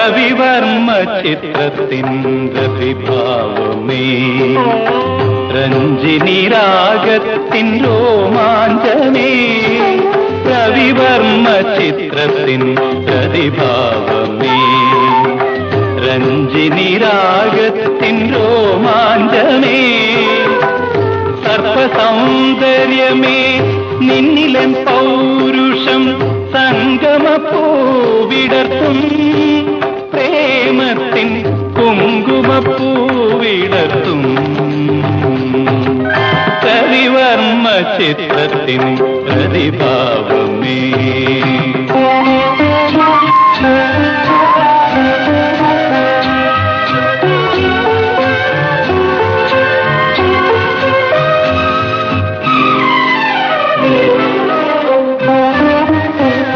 രവിവർമ്മ ചിത്രത്തിൻ രവിഭാവമേ രഞ്ജിനി രാഗത്തിൻ രോമാഞ്ചമേ. രവിവർമ്മ ചിത്രത്തിൻ പ്രതിഭാവമേ. രഞ്ജിനി രാഗത്തിൻ രോമാഞ്ചമേ. സർപ്പസൗന്ദര്യമേ നിന്നിലൻ പൗരുഷം സംഗമപ്പൂവിടർത്തും പ്രേമത്തിൻ चित्रतिनि हरिभा